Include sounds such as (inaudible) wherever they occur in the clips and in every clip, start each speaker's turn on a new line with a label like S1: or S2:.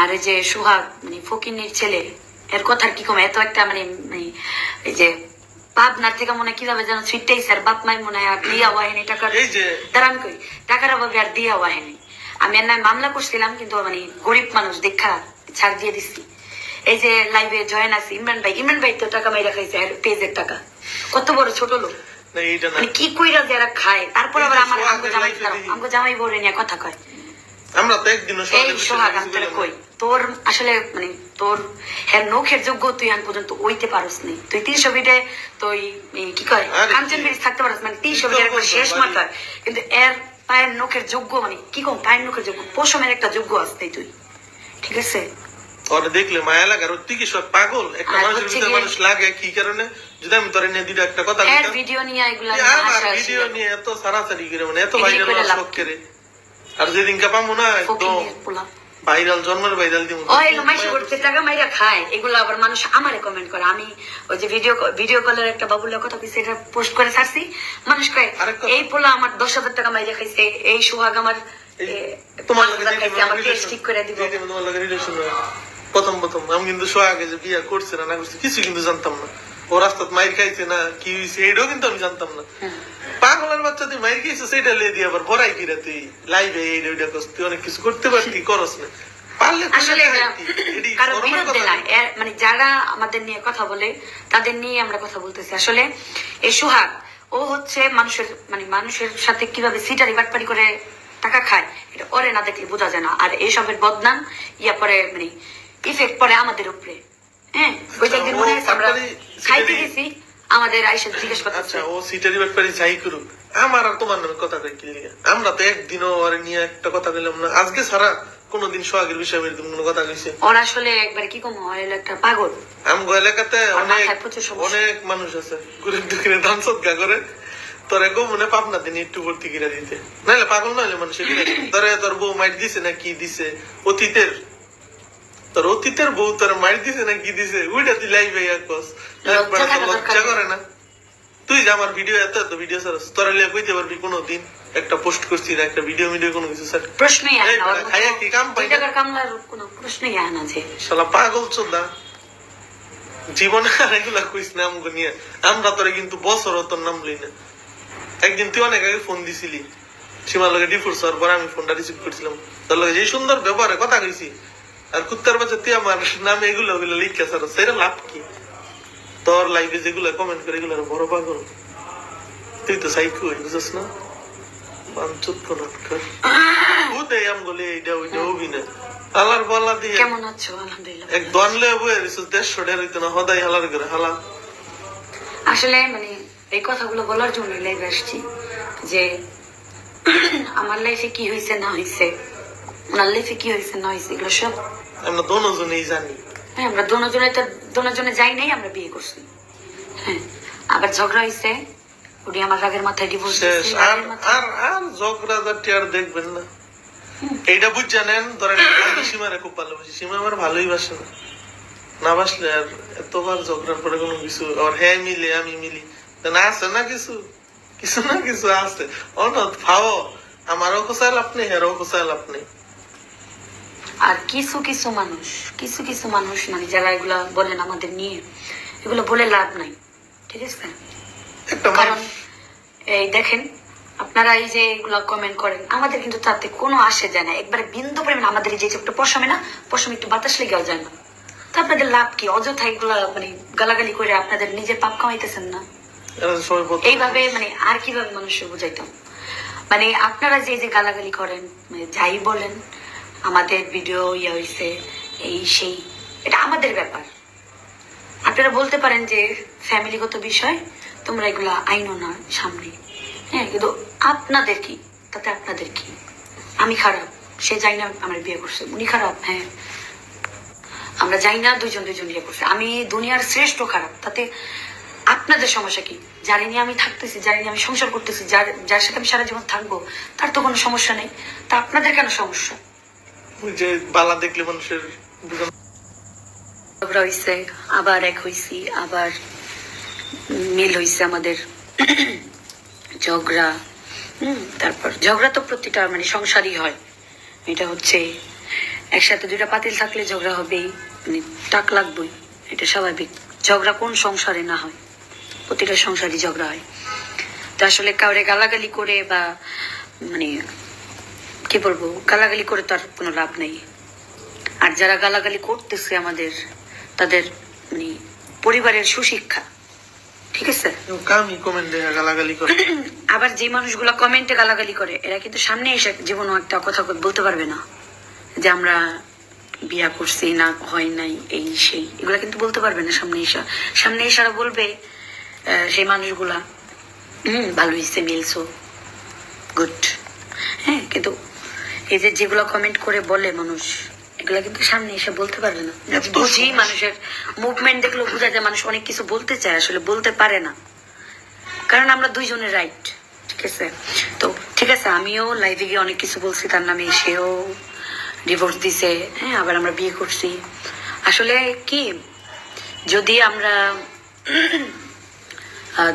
S1: আর এই যে সোহাগ মানে ফকিনের ছেলে এর কথার কি কম? এত একটা মানে মানে এই যে পাবনার থেকে মনে কীভাবে যেন ছুটতেই স্যার বাপ মাই মনে হয় আর দিয়া হয়নি টাকার। দাঁড়ান কই? টাকার অভাবে আর দিয়া হয়নি। আমি আর নয় মামলা করছিলাম কিন্তু মানে গরিব মানুষ দেখা ছাড় দিয়ে দিচ্ছি এই যে লাইভে জয়েন আছে ইমরান ভাই ইমরান ভাই তো টাকা মাইরা খাইছে আর পেজের টাকা। কত বড় ছোট লোক। মানে কি কইরা যারা খায়? তারপর আবার আমার আমগো জামাই আমগো জামাই বউরে নিয়ে কথা কয়।
S2: আমরা তো একদিনও।
S1: কই? তোর আসলে মানে তোর হ্যাঁ নখের যোগ্য তুই আন পর্যন্ত ওইতে পারস নি। তুই তিনশো বিটে তুই কি কয়? কাঞ্চন? ব্রিজ থাকতে পারস মানে তিনশো বিটের শেষ? মাথায়। কিন্তু এর পায়ের নখের যোগ্য মানে কি কম? পায়ের নখের যোগ্য পশমের একটা যোগ্য আসতে তুই। ঠিক আছে?
S2: ওরে দেখলে মায়া লাগে আর ওর তুই কি সব পাগল। একটা মানুষের ভিতরে মানুষ লাগে কি কারণে? যদি আমি তোরে নিয়ে দুটো একটা কথা
S1: ভিডিও নিয়ে এগুলা
S2: যে
S1: নিয়ে হাসাহাসি
S2: ভিডিও নিয়ে এত সারাসারি করে মানে এত
S1: এগুলি
S2: ভাইরাল শখ করে আর যেদিনকে পাবো না একদম ভাইরাল জন্মের ভাইরাল দিব
S1: ওই মাইসে করতে টাকা মাইরা খায়। এগুলো আবার মানুষ আমারে কমেন্ট করে। আমি ওই যে ভিডিও ভিডিও কলের একটা বাবুলের কথা কইছে এটা পোস্ট করে ছাড়ছি। মানুষ কয় এই পোলা আমার দশ হাজার টাকা মাইরা খাইছে এই সোহাগ আমার
S2: তোমার লগে আমার
S1: কেস ঠিক করে দিব।
S2: তোমার লগে হয়, প্রথম প্রথম আমি কিন্তু সোহাগে যে বিয়া করছে না না করছে কিছু কিন্তু জানতাম না। ও রাস্তাত মাইর খাইছে না কি হয়েছে কিন্তু আমি জানতাম না।
S1: হ্যাঁ।
S2: পাগলের বাচ্চা তুই মাইর খাইছে সেটা লিয়ে দিয়ে আবার কিরা তুই? লাইভে এইটা ওইটা করছ তুই অনেক কিছু করতে পারতি করস না।
S1: আসলে মানে যারা আমাদের নিয়ে কথা বলে তাদের নিয়ে আমরা কথা বলতেছি। আসলে এই সোহাগ ও হচ্ছে মানুষের মানে মানুষের সাথে কীভাবে সিটারি বাটপারি করে টাকা খায় এটা ওরে না দেখলে বোঝা যায় না। আর এইসবের বদনাম ইয়া পরে মানে ইফেক্ট পড়ে আমাদের উপরে। হ্যাঁ? ওই যে একদিন মনে আছে আমরা খাইতে গেছি আমাদের আইসা জিজ্ঞেস করতেছে
S2: আচ্ছা ও সিটারি ব্যাপারে যাই করুক। আমার আর তোমার নামে কথা কই আমরা তো একদিনও নিয়ে একটা কথা কইলাম না। আজকে সারা কোনোদিন সোহাগের বিষয়ে এরকম কোনো কথা কইছে।
S1: ওর আসলে একবার কি কম হয় একটা পাগল।
S2: আমগো এলাকাতে অনেক অনেক মানুষ আছে। গরিব দুঃখের দান সৎকা করে। তোরে গো মনে পাবনা দিন একটু ভর্তি কিরা দিতে। নাহলে পাগল নাহলে মানুষের। তোরে তোর বউ মাইট দিছে না কি দিছে? অতীতের তোর অতীতের বউ তোর মাইর দিছে না কি দিছে? ওইটা তুই লাইভে কস। তো
S1: দরকার
S2: লজ্জা করে না। তুই যে আমার ভিডিও এত এত ভিডিও স্যার তোরা লিয়ে কইতে পারবি কোনো দিন একটা পোস্ট করছি না একটা ভিডিও ভিডিও কোনো কিছু স্যার
S1: প্রশ্নই আসে না
S2: খাইয়া কি কাম পাই?
S1: টাকার কামলার কোনো প্রশ্নই আসে না যে।
S2: শালা পাগল চোদা। জীবনে আর এগুলা কইস না আমগো নিয়ে। আমরা তোরে কিন্তু বছর তোর নাম লই না। একদিন তুই অনেক আগে ফোন দিছিলি। সীমার লগে ডিফোর্স হওয়ার পরে আমি ফোনটা রিসিভ করছিলাম। তোর লগে যে সুন্দর ব্যবহারে কথা কইছি আর কুত্তার বাচ্চা তুই আমার নামে এগুলো ওগুলো লিখে স্যার সেটা লাভ কি? তোর লাইফে যেগুলো কমেন্ট করে এগুলো বড় পাগল। তুই তো সাইকো বুঝছ না? বাঞ্চুত খুদে আমগুলো এইটা ওইটা অভিনয়। আল্লাহর বলা দিয়ে
S1: কেমন আছো? আলহামদুলিল্লাহ
S2: এক দনলে বয়ে দিছিস দেড়শো ঢের হইতো না হদাই হালার করে হালা।
S1: আসলে মানে এই কথাগুলো বলার জন্য লাইভে আসছি যে (clears throat) আমার লাইফে কি হয়েছে না হয়েছে ওনার লাইফে কি হয়েছে না হয়েছে এগুলো সব
S2: আমরা দোনোজনেই জানি।
S1: হ্যাঁ আমরা দোনোজনে তো দোনোজনে যাই নাই আমরা বিয়ে করছি। হ্যাঁ আবার ঝগড়া হয়েছে উনি আমার রাগের মাথায় ডিভোর্স
S2: আর আর আর ঝগড়া জাতি আর দেখবেন না। এইটা বুঝ জানেন ধরেন আমি সীমারে খুব ভালো ভালোবাসি। সীমা আমার ভালোই বাসে না। না বাসলে আর এতবার ঝগড়ার পরে কোনো কিছু আর হ্যাঁ মিলে আমি মিলি। তা না আছে না কিছু? কিছু না কিছু আছে। অনত ভাও আমারও কোসাইল আপনি হেরও কোসাইল আপনি।
S1: আর কিছু কিছু মানুষ কিছু কিছু মানুষ মানে যারা এগুলা বলেন আমাদের নিয়ে এগুলো বলে লাভ নাই ঠিক আছে? কারণ এই দেখেন আপনারা এই যে এগুলা কমেন্ট করেন আমাদের কিন্তু তাতে কোনো আসে যায় না। একবারে বিন্দু পরিমাণ আমাদের যে একটু পশমে না পশমে একটু বাতাস লেগেও যায় না। তা আপনাদের লাভ কি? অযথা এগুলা মানে গালাগালি করে আপনাদের নিজের পাপ কামাইতেছেন না? এইভাবে মানে আর কীভাবে মানুষের বুঝাইতাম? মানে আপনারা যে যে গালাগালি করেন মানে যাই বলেন আমাদের ভিডিও ইয়ে হয়েছে এই সেই, এটা আমাদের ব্যাপার। আপনারা বলতে পারেন যে ফ্যামিলিগত বিষয়, তোমরা এগুলা আইনো না সামনে। হ্যাঁ কিন্তু আপনাদের কি? তাতে আপনাদের কি? আমি খারাপ, সে যাই না আমার বিয়ে করছে, উনি খারাপ হ্যাঁ। আমরা যাই না দুজন দুজন বিয়ে করছে। আমি দুনিয়ার শ্রেষ্ঠ খারাপ, তাতে আপনাদের সমস্যা কি? যারে নিয়ে আমি থাকতেছি, যারে নিয়ে আমি সংসার করতেছি, যার যার সাথে আমি সারা জীবন থাকব, তার তো কোনো সমস্যা নেই। তা আপনাদের কেন সমস্যা?
S2: যে বালা দেখলে মানুষের
S1: ঝগড়া আবার এক হয়েছি আবার মিল হয়েছে আমাদের। ঝগড়া তারপর ঝগড়া তো প্রতিটা মানে সংসারই হয়। এটা হচ্ছে একসাথে দুইটা পাতিল থাকলে ঝগড়া হবেই মানে টাক লাগবেই, এটা স্বাভাবিক। ঝগড়া কোন সংসারে না হয়, প্রতিটা সংসারই ঝগড়া হয়। তো আসলে কাউরে গালাগালি করে বা মানে কি বলব গালাগালি করে তো আর কোনো লাভ নেই। আর যারা গালাগালি করতেছে আমাদের তাদের মানে পরিবারের সুশিক্ষা। ঠিক আছে?
S2: গালাগালি করে। (clears throat)
S1: আবার যে মানুষগুলো কমেন্টে গালাগালি করে এরা কিন্তু সামনে এসে জীবনও একটা কথা বলতে পারবে না। যে আমরা বিয়া করছি না হয় নাই এই সেই। এগুলা কিন্তু বলতে পারবে না সামনে এসা। সামনে এসারা বলবে সেই মানুষগুলা হুম ভালো হয়েছে মিলছো। গুড। হ্যাঁ কিন্তু এই যে যেগুলো কমেন্ট করে বলে মানুষ এগুলা কিন্তু সামনে এসে বলতে পারবে না। বুঝি মানুষের মুভমেন্ট দেখলেও বোঝা যায় মানুষ অনেক কিছু বলতে চায় আসলে বলতে পারে না। কারণ আমরা দুইজনের রাইট ঠিক আছে? তো ঠিক আছে আমিও লাইভে গিয়ে অনেক কিছু বলছি তার নামে সেও ডিভোর্স দিছে হ্যাঁ আবার আমরা বিয়ে করছি। আসলে কি যদি আমরা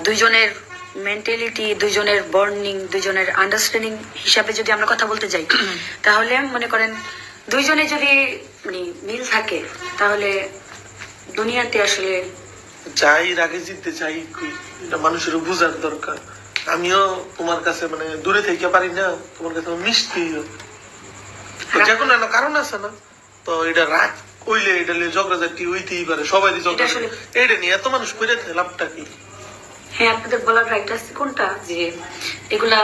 S1: দুইজনের মেন্টালিটি দুইজনের বর্নিং দুইজনের আন্ডারস্ট্যান্ডিং হিসাবে যদি আমরা কথা বলতে যাই (clears throat) তাহলে মনে করেন দুইজনে যদি মানে মিল থাকে তাহলে দুনিয়াতে আসলে
S2: যাই রাগে জিততে চাই এটা মানুষের বুঝার দরকার। আমিও তোমার কাছে মানে দূরে থেকে পারি না তোমার কাছে মিষ্টি। যে কোনো একটা কারণ আছে না? তো এটা রাগ কইলে এটা নিয়ে ঝগড়াঝাটি হইতেই পারে সবাই ঝগড়া এটা নিয়ে এত মানুষ করে লাভটা কি?
S1: হ্যাঁ আপনাদের বলার রাইট আছে কোনটা? যে এগুলা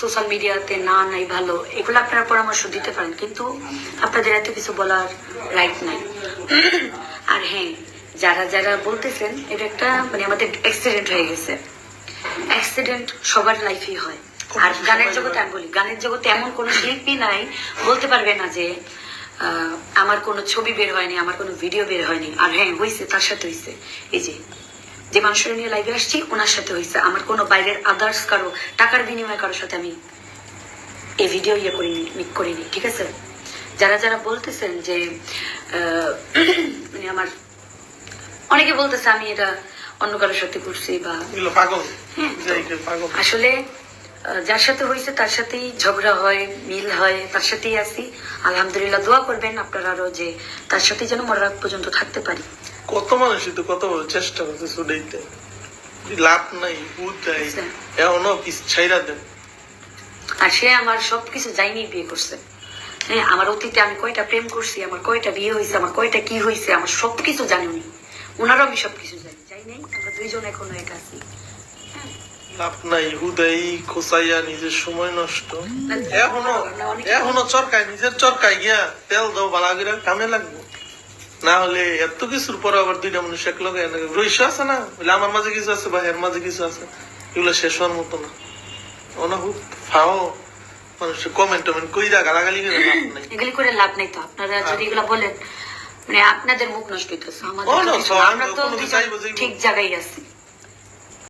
S1: সোশ্যাল মিডিয়াতে না নাই ভালো এগুলো আপনারা পরামর্শ দিতে পারেন কিন্তু আপনাদের এত কিছু বলার রাইট নাই। আর হ্যাঁ যারা যারা বলতেছেন এটা একটা মানে আমাদের অ্যাক্সিডেন্ট হয়ে গেছে। অ্যাক্সিডেন্ট সবার লাইফেই হয়। আর গানের জগতে আমি বলি গানের জগতে এমন কোনো শিল্পী নাই বলতে পারবে না যে আহ, আমার কোনো ছবি বের হয়নি আমার কোনো ভিডিও বের হয়নি। আর হ্যাঁ হয়েছে তার সাথে হয়েছে এই যে যে মানুষের নিয়ে লাইভে আসছি ওনার সাথে হয়েছে। আমার কোনো বাইরের আদার্স কারও টাকার বিনিময়ে কারোর সাথে আমি এই ভিডিও ইয়ে করিনি মিট করিনি ঠিক আছে? যারা যারা বলতেছেন যে (clears throat) মানে আমার অনেকে বলতেছে আমি এটা অন্য কারোর সাথে করছি বা হ্যাঁ, আসলে যার সাথে হয়েছে তার সাথেই ঝগড়া হয় মিল হয় তার সাথেই আছি। আলহামদুলিল্লাহ দোয়া করবেন আপনারা আরও যে তার সাথে যেন মরার পর্যন্ত থাকতে পারি।
S2: কত মানুষই তো কত বড় চেষ্টা করছে ছুটাইতে লাভ নাই বুধ নাই পিস ছাইরা দেন।
S1: আর সে আমার সবকিছু যাইনি বিয়ে করছে। হ্যাঁ আমার অতীতে আমি কয়টা প্রেম করছি আমার কয়টা বিয়ে হয়েছে আমার কয়টা কি হয়েছে আমার সবকিছু জানি উনি। ওনারও আমি সবকিছু জানি। যাই নাই আমরা দুইজন এখনও এক আছি।
S2: লাভ নাই হুদাই খোসাইয়া নিজের সময় নষ্ট।
S1: এখনও
S2: এখনও চরকায় নিজের চরকায় গিয়া তেল দাও বালা করে কামে লাগবো। না হলে এত কিছুর পর আবার দুইটা মানুষ এক লগে রইস আছে না? বলে আমার মাঝে কিছু আছে বা এর মাঝে কিছু আছে। এগুলো শেষ হওয়ার মতো না। অনাহুত ফাও। মানুষ কমেন্ট টমেন্ট কইরা গালাগালি করে লাভ নাই।
S1: এগুলি করে লাভ নেই তো। আপনারা যদি এগুলো বলেন মানে আপনাদের মুখ নষ্ট হইতেছে আমাদের আমরা তো ঠিক জায়গায় আছি।